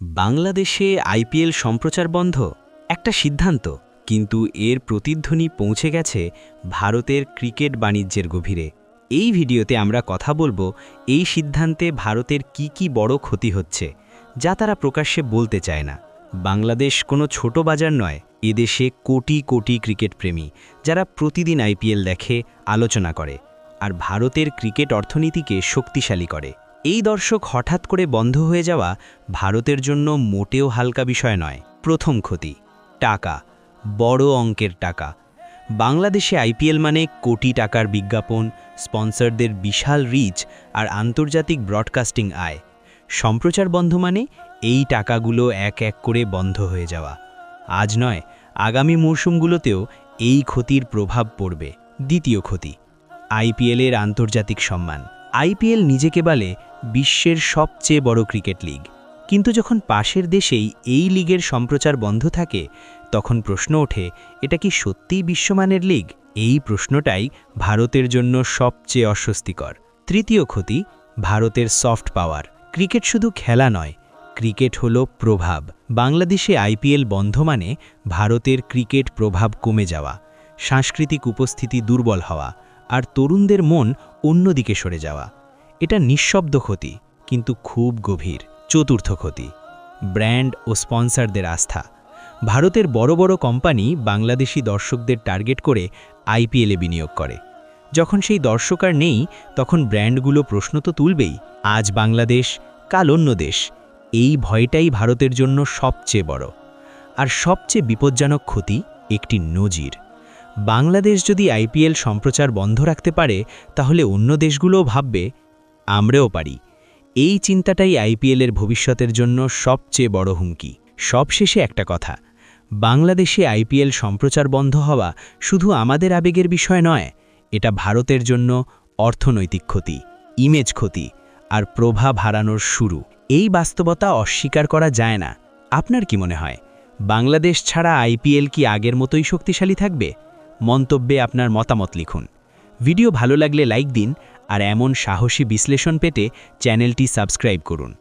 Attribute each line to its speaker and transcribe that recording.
Speaker 1: বাংলাদেশে আইপিএল সম্প্রচার বন্ধ? একটা সিদ্ধান্ত, কিন্তু এর প্রতিধ্বনি পৌঁছে গেছে ভারতের ক্রিকেট বাণিজ্যের গভীরে। এই ভিডিওতে আমরা কথা বলব এই সিদ্ধান্তে ভারতের কি কি বড় ক্ষতি হচ্ছে, যা তারা প্রকাশ্যে বলতে চায় না। বাংলাদেশ কোনো ছোট বাজার নয়, এদেশে কোটি কোটি ক্রিকেট প্রেমী, যারা প্রতিদিন আইপিএল দেখে, আলোচনা করে, আর ভারতের ক্রিকেট অর্থনীতিকে শক্তিশালী করে। এই দর্শক হঠাৎ করে বন্ধ হয়ে যাওয়া ভারতের জন্য মোটেও হালকা বিষয় নয়, প্রথম ক্ষতি, টাকা, বড় অঙ্কের টাকা। বাংলাদেশে আইপিএল মানে কোটি টাকার বিজ্ঞাপন, স্পন্সরদের বিশাল রিচ আর আন্তর্জাতিক ব্রডকাস্টিং আয়। সম্প্রচার বন্ধ মানে এই টাকাগুলো এক এক করে বন্ধ হয়ে যাওয়া। আজ নয়, আগামী মরশুমগুলোতেও এই ক্ষতির প্রভাব পড়বে। দ্বিতীয় ক্ষতি, আইপিএলের আন্তর্জাতিক সম্মান। আইপিএল নিজেকে বলে বিশ্বের সবচেয়ে বড় ক্রিকেট লিগ। কিন্তু যখন পাশের দেশেই এই লিগের সম্প্রচার বন্ধ থাকে, তখন প্রশ্ন ওঠে, এটা কি সত্যিই বিশ্বমানের লিগ? এই প্রশ্নটাই ভারতের জন্য সবচেয়ে অস্বস্তিকর। তৃতীয় ক্ষতি, ভারতের সফট পাওয়ার। ক্রিকেট শুধু খেলা নয়, ক্রিকেট হলো প্রভাব। বাংলাদেশে আইপিএল বন্ধ মানে ভারতের ক্রিকেট প্রভাব কমে যাওয়া, সাংস্কৃতিক উপস্থিতি দুর্বল হওয়া আর তরুণদের মন অন্যদিকে সরে যাওয়া। এটা নিঃশব্দ ক্ষতি, কিন্তু খুব গভীর, চতুর্থ ক্ষতি। ব্র্যান্ড ও স্পন্সরদের আস্থা। ভারতের বড় বড় কোম্পানি বাংলাদেশি দর্শকদের টার্গেট করে আইপিএলে বিনিয়োগ করে। যখন সেই দর্শক আর নেই, তখন ব্র্যান্ডগুলো প্রশ্ন তো তুলবেই, আজ বাংলাদেশ, কাল অন্য দেশ। এই ভয়টাই ভারতের জন্য সবচেয়ে বড়। আর সবচেয়ে বিপজ্জনক ক্ষতি একটি নজির। বাংলাদেশ যদি আইপিএল সম্প্রচার বন্ধ রাখতে পারে, তাহলে অন্য দেশগুলোও ভাববে, আমরাও পারি। এই চিন্তাটাই আইপিএলের ভবিষ্যতের জন্য সবচেয়ে বড় হুমকি। সবশেষে একটা কথা, বাংলাদেশে আইপিএল সম্প্রচার বন্ধ হওয়া শুধু আমাদের আবেগের বিষয় নয়, এটা ভারতের জন্য অর্থনৈতিক ক্ষতি ইমেজ ক্ষতি আর প্রভাব হারানোর শুরু। এই বাস্তবতা অস্বীকার করা যায় না। আপনার কি মনে হয়, বাংলাদেশ ছাড়া আইপিএল কি আগের মতোই শক্তিশালী থাকবে? মন্তব্যে আপনার মতামত লিখুন। ভিডিও ভালো লাগলে লাইক দিন, আর এমন সাহসী বিশ্লেষণ পেতে চ্যানেলটি সাবস্ক্রাইব করুন।